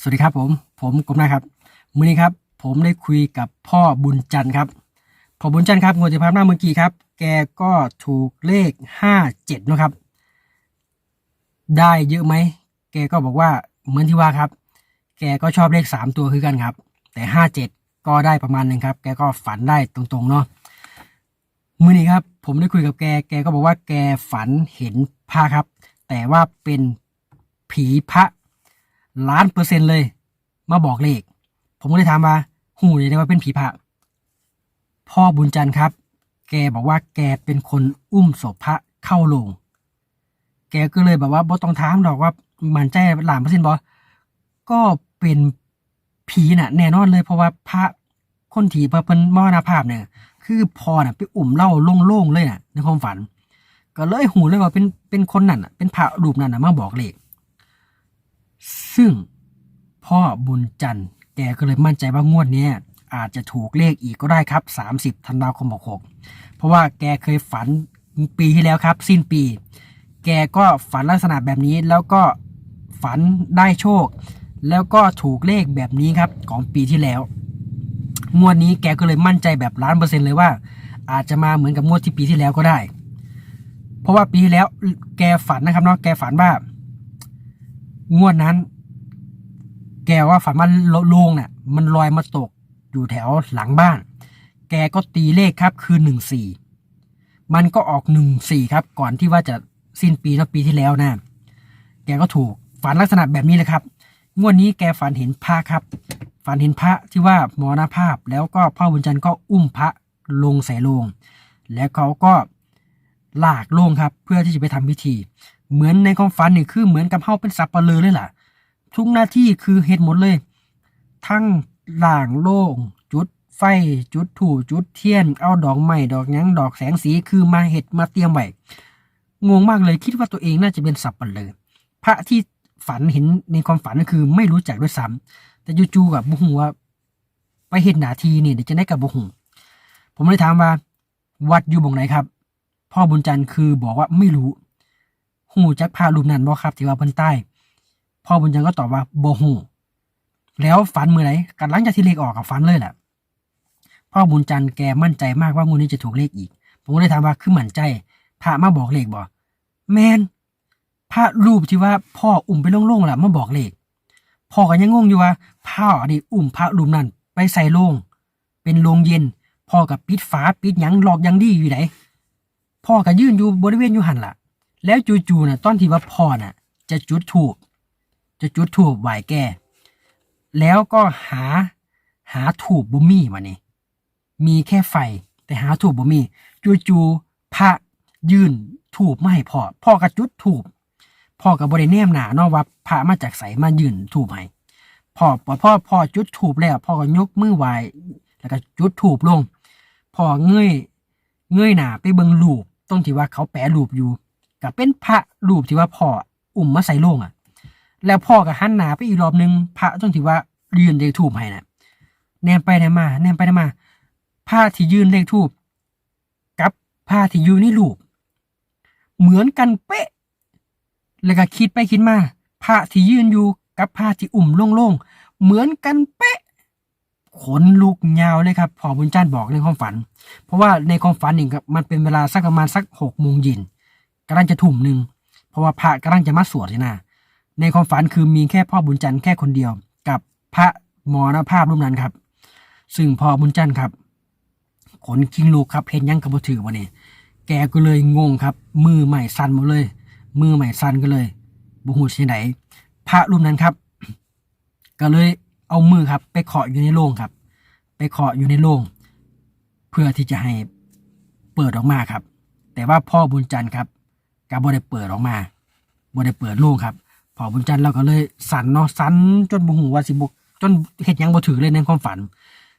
สวัสดีครับผม ผมกรมนะครับมื้อนี้ครับ ผมได้คุยกับพ่อบุญจันทร์ครับพ่อบุญจันทร์ครับงวดที่ผ่านมาเมื่อกี้ครับ แกก็ถูกเลขห้าเจ็ดนะครับ ได้เยอะไหม แกก็บอกว่าเหมือนที่ว่าครับ แกก็ชอบเลขสามตัวคือกันครับ แต่ห้าเจ็ดก็ได้ประมาณหนึ่งครับ แกก็ฝันได้ตรงๆเนาะมื้อนี้ครับ ผมได้คุยกับแก แกก็บอกว่าแกฝันเห็นพระครับ แต่ว่าเป็นผีพระ ล้านเปอร์เซ็นต์เลย มาบอกเลข ผมก็เลยถามว่าหูเลยได้ว่าเป็นผีพระพ่อบุญจันทร์ครับ แกบอกว่าแกเป็นคนอุ้มศพพระเข้าโรงแกก็เลยแบบว่าบ่ต้องถามดอกว่ามันใจหลานเปอร์เซ็นต์บอก็เป็นผีน่ะ แน่นอนเลยเพราะว่าพระคนที่พระเพิ่นมรณภาพเนี่ย คือพอน่ะไปอุ่มเล่าโล่งๆเลยน่ะในความฝัน ก็เลยหูเลยว่าเป็นเป็นคนนั่นน่ะเป็นพระรูปนั้นน่ะมาบอกเลข ซึ่งพ่อบุญจันทร์แกก็เลยมั่นใจว่างวดเนี้ยอาจจะถูกเลขอีกก็ได้ครับ 30ธันวาคม66เพราะว่าแกเคยฝันปีที่แล้วครับ สิ้นปี แกก็ฝันลักษณะแบบนี้แล้วก็ฝันได้โชค แล้วก็ถูกเลขแบบนี้ครับของปีที่แล้ว งวดนี้แกก็เลยมั่นใจแบบล้านเปอร์เซ็นต์เลยว่า อาจจะมาเหมือนกับงวดที่ปีที่แล้วก็ได้ เพราะว่าปีที่แล้วแกฝันนะครับเนาะแกฝันว่า งวดนั้น แกว่าฝันว่าโลงน่ะมันลอยมาตกอยู่แถวหลังบ้าน แกก็ตีเลขครับคือหนึ่งสี่มันก็ออกหนึ่งสี่ครับ ก่อนที่ว่าจะสิ้นปีแล้วปีที่แล้วนะแกก็ถูกฝันลักษณะแบบนี้เลยครับ งวดนี้แกฝันเห็นพระครับ ฝันเห็นพระที่ว่ามรณภาพแล้วก็พ่อบุญจันทร์ก็อุ้มพระลงใส่โลง แล้วเขาก็ลากโลงครับ เพื่อที่จะไปทำพิธี เหมือนในความฝันนี่คือเหมือนกับเขาเป็นสับปะเลอเลยล่ะ ทุกหน้าที่คือเฮ็ดหมดเลย ทั้งล่างโล่งจุดไฟจุดถูจุดเทียน เอาดอกไม้ดอกยังดอกแสงสีคือมาเห็ดมาเตรียมไว้งงมากเลยคิดว่าตัวเองน่าจะเป็นสับปะเลอพระที่ฝันเห็นในความฝันก็คือไม่รู้จักด้วยซ้ำแต่จู่ๆกับบุหัวาไปเห็นหนาทีนี่เดี๋ยวจะได้กับบุหุผมเลยถามว่า วัดอยู่บ่งไหนครับ พ่อบุญจันทร์คือบอกว่าไม่รู้ หูจักพารูปนั้นบ่ครับที่ว่าเพิ่นใต้พ่อบุญจันทร์ก็ตอบว่าบ่หูแล้วฝันมือไหร่กันหลังจากที่เลขออกกับฝันเลยแหละพ่อบุญจันทร์แกมั่นใจมากว่างวดนี้จะถูกเลขอีก ผมก็เลยถามว่าคือมั่นใจพระมาบอกเลขบ่แมนพระรูปที่ว่าพ่ออุ้มไปโล่งๆแหละมาบอกเลขพ่อก็ยังงงอยู่ว่าพ่อนี่อุ้มพระรูปนั้นไปใส่โลง เป็นโลงเย็นพ่อกับปิดฝาปิดหยังหลอกยังดีอยู่ไหนพ่อก็ยืนอยู่บริเวณอยู่หันล่ะ แล้วจู่ๆน่ะตอนที่ว่าพ่อน่ะ จะจุดถูกจะจุดถูกไหวแก่แล้วก็หาหาถูกบ่มีมานี่มีแค่ไฟแต่หาถูกบ่มีจู่ๆพระยื่นถูกมาให้พ่อพ่อก็จุดถูกพ่อกับบริเนมหนาเนาะว่าพระมาจากใสมายื่นถูกให้พ่อพอพ่อพ่อจุดถูกแล้ว พ่อก็ยกมือไหวแล้วก็จุดถูกลงพ่อเงยเงยหน้าไปเบิ่งรูปตรงที่ว่าเขาแปะรูปอยู่ ก็เป็นพระรูปที่ว่าพ่ออุ้มมาใส่โลงอะ แล้วพ่อก็หันหน้าไปอีกรอบหนึงพระตรงที่ว่ายืนเลขทูบให้น่ะแนมไปแนมมา แนมไปแนมมาผ้าที่ยืนเลขทูบกับผ้าที่ยู่ในรูป เหมือนกันเป๊ะ แล้วก็คิดไปคิดมาผ้าที่ยืนอยู่กับผ้าที่อุ่มโล่งๆเหมือนกันเป๊ะขนลุกยาวเลยครับพอบุญจันทร์บอกในความฝัน เพราะว่าในความฝันนี่ก็มันเป็นเวลาสักประมาณสักหกโมงเย็น กำลังจะทุ่มหนึ่งเพราะว่าพระกำลังจะมาสวดนี่นะในความฝันคือมีแค่พ่อบุญจันทร์แค่คนเดียว กับพระมรณภาพรูปนั้นครับ ซึ่งพ่อบุญจันทร์ครับขนคิงลูกครับเพนยังกับบ่ถือวันนี้แกก็เลยงงครับ มือใหม่สั่นหมดเลย มือใหม่สั่นก็เลยบุหูที่ไหนพระรูปนั้นครับ ก็เลยเอามือครับ ไปเคาะอยู่ในโรงครับ ไปเคาะอยู่ในโรงเพื่อที่จะให้เปิดออกมาครับ แต่ว่าพ่อบุญจันทร์ครับ ก็บ่ได้เปิดออกมาบได้เปิดโรงครับพอบุญจันทร์เราก็เลยสั่นเนาะสั่นจนบุหูว่าสิบุจนเฮ็ดยังบ่ถือเลยในความฝัน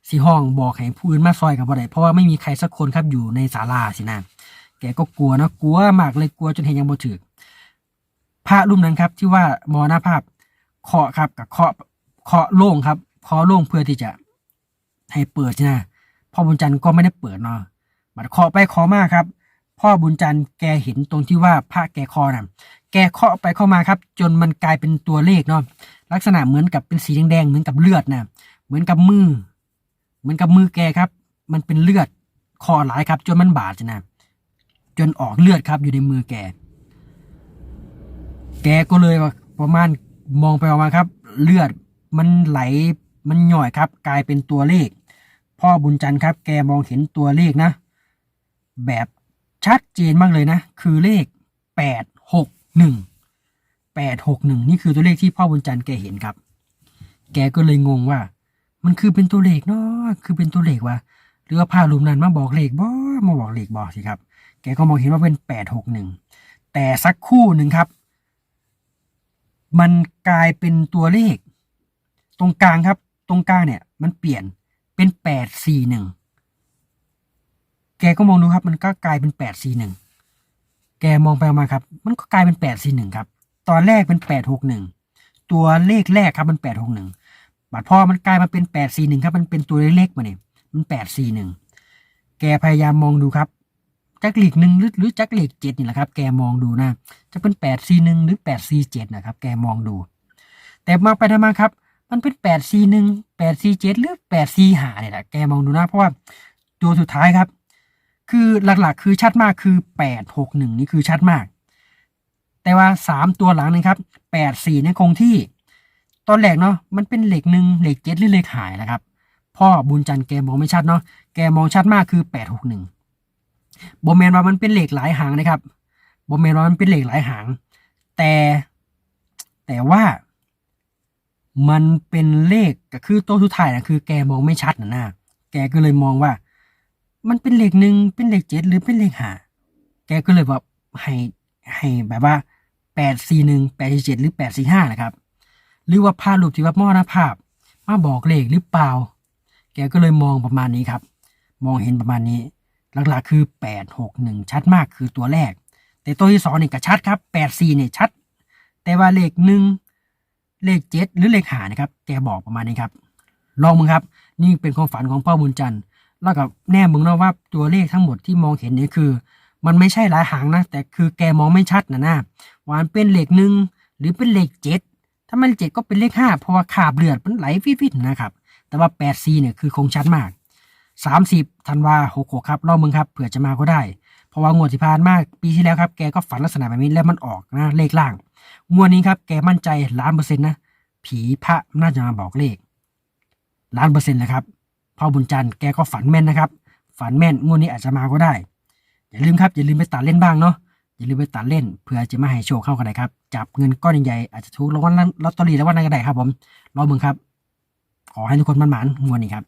สีห้องบอกให้ผู้อื่นมาซอยกับบ่ได้เพราะว่าไม่มีใครสักคนครับอยู่ในศาลาสินะแกก็กลัวนะกลัวมากเลยกลัวจนเห็นยังบ่ถึกพระรูปนั้นครับ ที่ว่ามรณภาพเคาะครับกับเคาะเคาะโล่งครับเคาะโล่งเพื่อที่จะให้เปิดสินะพ่อบุญจันทร์ก็ไม่ได้เปิดเนาะบัดเคาะไปเคาะมาครับ พ่อบุญจันทร์แกเห็นตรงที่ว่าพระแกเคาะน่ะแกเคาะไปเข้ามาครับ จนมันกลายเป็นตัวเลขเนาะลักษณะเหมือนกับเป็นสีแดงๆเหมือนกับเลือดนะเหมือนกับมือ เหมือนกับมือแกครับ มันเป็นเลือดคอหลายครับ จนมันบาดจนะจนออกเลือดครับอยู่ในมือแก แกก็เลยประมาณมองไปออกมาครับ เลือดมันไหลมันหย่อยครับ กลายเป็นตัวเลข พ่อบุญจันทร์ครับ แกมองเห็นตัวเลขนะ แบบ ชัดเจนมากเลยนะ คือเลขแปดหกหนึ่งแปดหกหนึ่งนี่คือตัวเลขที่พ่อบุญจันทร์แกเห็นครับ แกก็เลยงงว่า มันคือเป็นตัวเลขเนาะคือเป็นตัวเลขวะหรือว่าผ้ารูปนั้นมาบอกเลขบ่มาบอกเลขบอสิครับ แกก็มองเห็นว่าเป็นแปดหกหนึ่งแต่สักคู่หนึ่งครับ มันกลายเป็นตัวเลข ตรงกลางครับ ตรงกลางเนี่ย มันเปลี่ยนเป็นแปดสี่หนึ่ง แกก็มองดูครับ มันก็กลายเป็นแปดสี่หนึ่งแกมองไปมาครับ มันก็กลายเป็นแปดสี่หนึ่งครับ ตอนแรกเป็นแปดหกหนึ่งตัวเลขแรกครับมันแปดหกหนึ่งบัดพอมันกลายมาเป็นแปดสี่หนึ่งครับ มันเป็นตัวเลขมาเนี่ยมันแปดสี่หนึ่งแกพยายามมองดูครับจักหลีกหนึ่งหรือหรือจักหลีกเจ็ดนี่แหละครับ แกมองดูนะ จะเป็นแปดสี่หนึ่งหรือแปดสี่เจ็ดนะครับ แกมองดู แต่มาไปทำมาครับ มันเป็นแปดสี่หนึ่งแปดสี่เจ็ดหรือแปดสี่หาเนี่ยแหละแกมองดูนะ เพราะว่าตัวสุดท้ายครับ คือหลักๆ คือชัดมากคือแปดหกหนึ่งนี่คือชัดมาก แต่ว่าสามตัวหลังนี่ครับแปดสี่เนี่ยคงที่ ตอนแรกเนาะมันเป็นเหล็กหนึ่งเหล็กเจ็ดหรือเหล็กหายนะครับ พ่อบุญจันทร์แกมองไม่ชัดเนาะแกมองชัดมากคือแปดหกหนึ่งโบแมนว่ามันเป็นเหล็กหลายหางนะครับโบแมนว่ามันเป็นเหล็กหลายหาง แต่แต่ว่ามันเป็นเลขก็คือตัวสุดท้ายนะคือแกมองไม่ชัดนะนะแกก็เลยมองว่า มันเป็นเลขหนึ่งเป็นเลขเจ็ดหรือเป็นเลขหาแกก็เลยแบบให้ให้แบบว่าแปดสี่หนึ่งแปดสี่เจ็ดหรือแปดสี่ห้านะครับ หรือว่าภาพรูปที่ว่ามอนะภาพ มาบอกเลขหรือเปล่า แกก็เลยมองประมาณนี้ครับ มองเห็นประมาณนี้ หลักๆคือแปดหกหนึ่งชัดมากคือตัวแรก แต่ตัวที่สองนี่ก็ชัดครับแปดสี่เนี่ยชัด แต่ว่าเลขหนึ่งเลขเจ็ดหรือเลขหานะครับ แกบอกประมาณนี้ครับ ลองมึงครับ นี่เป็นความฝันของพ่อบุญจันทร์ แล้วกับแน่มึงเนาะว่าตัวเลขทั้งหมดที่มองเห็นนี่คือ มันไม่ใช่หลายหางนะ แต่คือแกมองไม่ชัดนะนะว่านเป็นเลขหนึ่งหรือเป็นเลขเจ็ดถ้ามันเจ็ดก็เป็นเลขห้าเพราะว่าขาบเลือดมันไหลฟิดๆนะครับ แต่ว่าแปดซีเนี่ยคือคงชัดมากสามสิบธันวาหกหกครับรอบมึงครับเผื่อจะมาก็ได้เพราะว่างวดที่ผ่านมาปีที่แล้วครับแกก็ฝันลักษณะแบบนี้แล้วมันออกนะเลขล่างงวดนี้ครับแกมั่นใจล้านเปอร์เซ็นต์นะผีพระน่าจะมาบอกเลขล้านเปอร์เซ็นต์นะครับ พ่อบุญจันทร์แกก็ฝันแม่นนะครับ ฝันแม่นงวดนี้อาจจะมาก็ได้ อย่าลืมครับอย่าลืมไปตัดเล่นบ้างเนาะอย่าลืมไปตัดเล่นเผื่อจะมาให้โชคเข้ากันได้ครับจับเงินก้อนใหญ่ๆอาจจะถูกรางวัลลอตเตอรี่แล้ววันนั้นก็ได้ครับผมรอมึงครับ ขอให้ทุกคนมั่นหมานงวดนี้ครับ